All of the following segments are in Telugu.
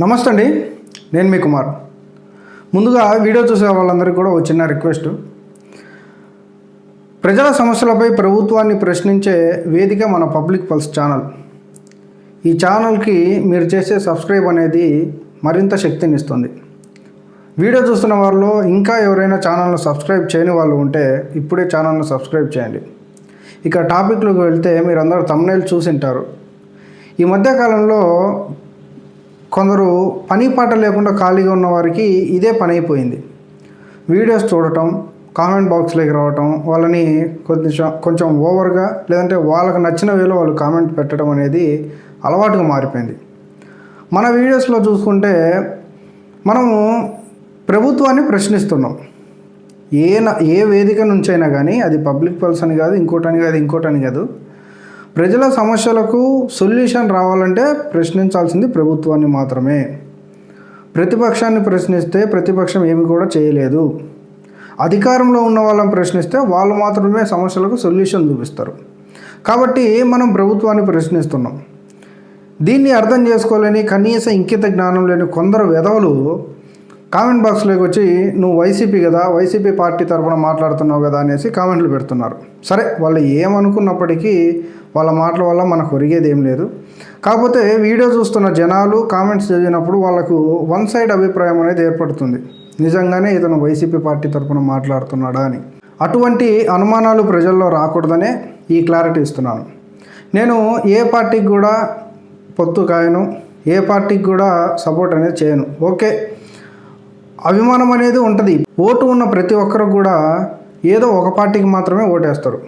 నమస్తే అండి నేను మీ కుమార్. ముందుగా వీడియో చూసే వాళ్ళందరికీ కూడా ఒక చిన్న రిక్వెస్ట్. ప్రజల సమస్యలపై ప్రభుత్వాన్ని ప్రశ్నించే వేదిక మన పబ్లిక్ పల్స్ ఛానల్. ఈ ఛానల్కి మీరు చేసే సబ్స్క్రైబ్ అనేది మరింత శక్తిని ఇస్తుంది. వీడియో చూస్తున్న వాళ్ళు ఇంకా ఎవరైనా ఛానల్ను సబ్స్క్రైబ్ చేయని వాళ్ళు ఉంటే ఇప్పుడే ఛానల్ను సబ్స్క్రైబ్ చేయండి. ఇక టాపిక్లోకి వెళ్తే మీరందరూ తమ్నైల్ చూసింటారు ఈ మధ్యకాలంలో కొందరు పని పాట లేకుండా ఖాళీగా ఉన్న వారికి ఇదే పని అయిపోయింది. వీడియోస్ చూడటం కామెంట్ బాక్స్లోకి రావటం వాళ్ళని కొంచెం కొంచెం ఓవర్గా లేదంటే వాళ్ళకి నచ్చిన వేలో వాళ్ళు కామెంట్ పెట్టడం అనేది అలవాటుగా మారిపోయింది. మన వీడియోస్లో చూసుకుంటే మనము ప్రభుత్వాన్ని ప్రశ్నిస్తున్నాం. ఏ ఏ వేదిక నుంచైనా కానీ అది పబ్లిక్ పర్సన్ కాదు ఇంకోటని కాదు ఇంకోటని కాదు. ప్రజల సమస్యలకు సొల్యూషన్ రావాలంటే ప్రశ్నించాల్సింది ప్రభుత్వాన్ని మాత్రమే. ప్రతిపక్షాన్ని ప్రశ్నిస్తే ప్రతిపక్షం ఏమి కూడా చేయలేదు. అధికారంలో ఉన్న వాళ్ళని ప్రశ్నిస్తే వాళ్ళు మాత్రమే సమస్యలకు సొల్యూషన్ చూపిస్తారు. కాబట్టి మనం ప్రభుత్వాన్ని ప్రశ్నిస్తున్నాం. దీన్ని అర్థం చేసుకోలేని కనీస ఇంకిత జ్ఞానం లేని కొందరు వెధవలు కామెంట్ బాక్స్లోకి వచ్చి నువ్వు వైసీపీ కదా వైసీపీ పార్టీ తరఫున మాట్లాడుతున్నావు కదా అనేసి కామెంట్లు పెడుతున్నారు. సరే వాళ్ళు ఏమనుకున్నప్పటికీ వాళ్ళ మాటల వల్ల మనకు ఒరిగేది ఏం లేదు. కాకపోతే వీడియో చూస్తున్న జనాలు కామెంట్స్ చదివినప్పుడు వాళ్ళకు వన్ సైడ్ అభిప్రాయం అనేది ఏర్పడుతుంది. నిజంగానే ఇతను వైసీపీ పార్టీ తరఫున మాట్లాడుతున్నాడా అని. అటువంటి అనుమానాలు ప్రజల్లో రాకూడదనే ఈ క్లారిటీ ఇస్తున్నాను. నేను ఏ పార్టీకి కూడా పొత్తు కాయను ఏ పార్టీకి కూడా సపోర్ట్ అనేది చేయను. ఓకే అభిమానం అనేది ఉంటుంది. ఓటు ఉన్న ప్రతి ఒక్కరు కూడా ఏదో ఒక పార్టీకి మాత్రమే ఓటేస్తారు.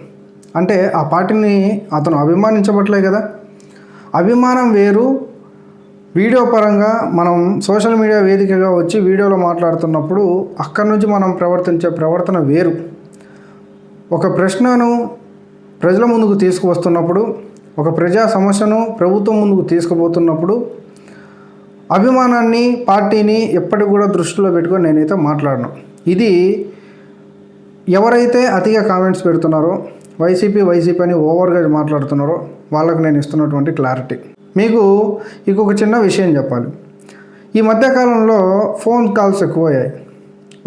అంటే ఆ పార్టీని అతను అభిమానించబట్లే కదా. అభిమానం వేరు. వీడియో పరంగా మనం సోషల్ మీడియా వేదికగా వచ్చి వీడియోలో మాట్లాడుతున్నప్పుడు అక్కడి నుంచి మనం ప్రవర్తించే ప్రవర్తన వేరు. ఒక ప్రశ్నను ప్రజల ముందుకు తీసుకువస్తున్నప్పుడు ఒక ప్రజా సమస్యను ప్రభుత్వం ముందుకు తీసుకుపోతున్నప్పుడు అభిమానాన్ని పార్టీని ఎప్పటికి కూడా దృష్టిలో పెట్టుకొని నేనైతే మాట్లాడను. ఇది ఎవరైతే అతిగా కామెంట్స్ పెడుతున్నారో వైసీపీ వైసీపీ అని ఓవర్గా మాట్లాడుతున్నారో వాళ్ళకు నేను ఇస్తున్నటువంటి క్లారిటీ. మీకు ఇంకొక చిన్న విషయం చెప్పాలి. ఈ మధ్యకాలంలో ఫోన్ కాల్స్ ఎక్కువయ్యాయి.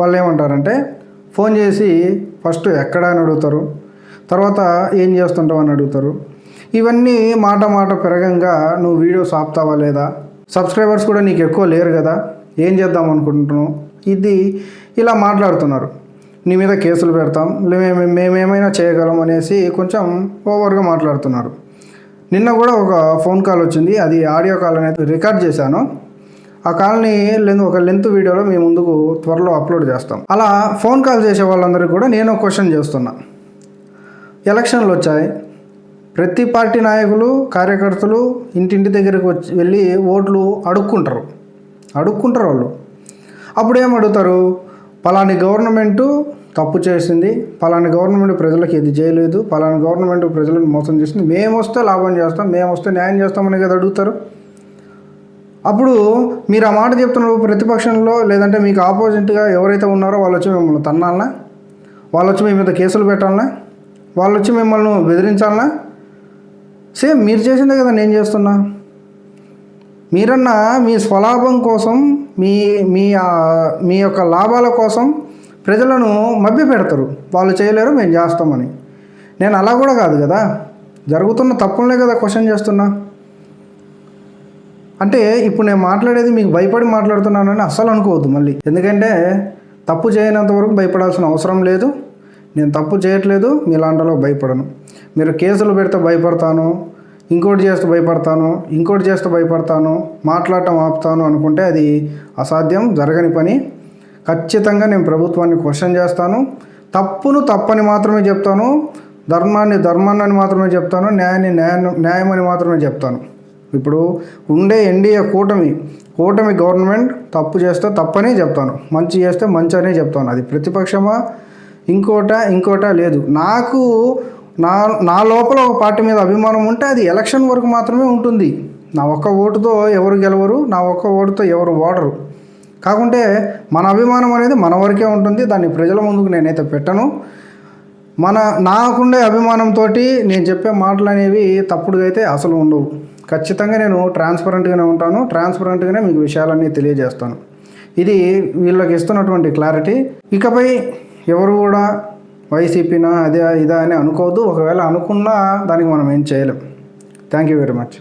వాళ్ళు ఏమంటారంటే ఫోన్ చేసి ఫస్ట్ ఎక్కడ అని అడుగుతారు తర్వాత ఏం చేస్తుంటావు అని అడుగుతారు. ఇవన్నీ మాట మాట పెరగంగా నువ్వు వీడియోస్ ఆపుతావా లేదా సబ్స్క్రైబర్స్ కూడా నీకు ఎక్కువ లేరు కదా ఏం చేద్దాం అనుకుంటున్నావు? ఇది ఇలా మాట్లాడుతున్నారు. నీ మీద కేసులు పెడతాం మేము మేమేమైనా చేయగలం అనేసి కొంచెం ఓవర్గా మాట్లాడుతున్నారు. నిన్న కూడా ఒక ఫోన్ కాల్ వచ్చింది అది ఆడియో కాల్ అనేది రికార్డ్ చేశాను. ఆ కాల్ని లెంత్ ఒక లెంత్ వీడియోలో మేము ముందుకు త్వరలో అప్లోడ్ చేస్తాం. అలా ఫోన్ కాల్ చేసే వాళ్ళందరికీ కూడా నేను క్వశ్చన్ చేస్తున్నా. ఎలక్షన్లు వచ్చాయి ప్రతి పార్టీ నాయకులు కార్యకర్తలు ఇంటింటి దగ్గరికి వచ్చి వెళ్ళి ఓట్లు అడుక్కుంటారు. అడుక్కుంటారు వాళ్ళు. అప్పుడు ఏం అడుగుతారు? పలాని గవర్నమెంటు తప్పు చేసింది పలాని గవర్నమెంట్ ప్రజలకు ఇది చేయలేదు పలాని గవర్నమెంట్ ప్రజలను మోసం చేసింది. మేము వస్తే లాభం చేస్తాం మేము వస్తే న్యాయం చేస్తామని కదా అడుగుతారు? అప్పుడు మీరు ఆ మాట చెప్తున్నారు ప్రతిపక్షంలో లేదంటే మీకు ఆపోజిట్గా ఎవరైతే ఉన్నారో వాళ్ళు వచ్చి మిమ్మల్ని తన్నాలనా? వాళ్ళు వచ్చి మీ మీద కేసులు పెట్టాలనా? వాళ్ళు వచ్చి మిమ్మల్ని బెదిరించాలనా? సేమ్ మీరు చేసిందే కదా నేను చేస్తున్నా. మీరన్నా మీ స్వలాభం కోసం మీ మీ మీ యొక్క లాభాల కోసం ప్రజలను మభ్య పెడతారు వాళ్ళు చేయలేరు మేము చేస్తామని. నేను అలా కూడా కాదు కదా. జరుగుతున్న తప్పులనే కదా క్వశ్చన్ చేస్తున్నా. అంటే ఇప్పుడు నేను మాట్లాడేది మీకు భయపడి మాట్లాడుతున్నానని అస్సలు అనుకోవద్దు మళ్ళీ. ఎందుకంటే తప్పు చేయనంత వరకు భయపడాల్సిన అవసరం లేదు. నేను తప్పు చేయట్లేదు మీలాంటలో భయపడను. మీరు కేసులు పెడితే భయపడతాను ఇంకోటి చేస్తే భయపడతాను ఇంకోటి చేస్తే భయపడతాను మాట్లాడటం ఆపుతాను అనుకుంటే అది అసాధ్యం జరగని పని. ఖచ్చితంగా నేను ప్రభుత్వాన్ని క్వశ్చన్ చేస్తాను. తప్పును తప్పని మాత్రమే చెప్తాను ధర్మాన్ని ధర్మాన్ని మాత్రమే చెప్తాను న్యాయాన్ని న్యాయం న్యాయం అని మాత్రమే చెప్తాను. ఇప్పుడు ఉండే ఎన్డీఏ కూటమి కూటమి గవర్నమెంట్ తప్పు చేస్తే తప్పనే చెప్తాను మంచి చేస్తే మంచి అనే చెప్తాను. అది ప్రతిపక్షమా ఇంకోట ఇంకోట లేదు. నాకు నా నా లోపల ఒక పార్టీ మీద అభిమానం ఉంటే అది ఎలక్షన్ వరకు మాత్రమే ఉంటుంది. నా ఒక్క ఓటుతో ఎవరు గెలవరు నా ఒక్క ఓటుతో ఎవరు ఓడరు. కాకుంటే మన అభిమానం అనేది మన వరకే ఉంటుంది. దాన్ని ప్రజల ముందుకు నేనైతే పెట్టను. మన నాకుండే అభిమానంతో నేను చెప్పే మాటలు అనేవి తప్పుడుగా అయితే అసలు ఉండవు. ఖచ్చితంగా నేను ట్రాన్స్పరెంట్గానే ఉంటాను. ట్రాన్స్పరెంట్గానే మీకు విషయాలన్నీ తెలియజేస్తాను. ఇది వీళ్ళకి ఇస్తున్నటువంటి క్లారిటీ ఇకపై ఎవరు కూడా వైసీపీనా అదే ఇదా అని అనుకోవద్దు. ఒకవేళ అనుకున్నా దానికి మనం ఏం చేయలేం. Thank you very much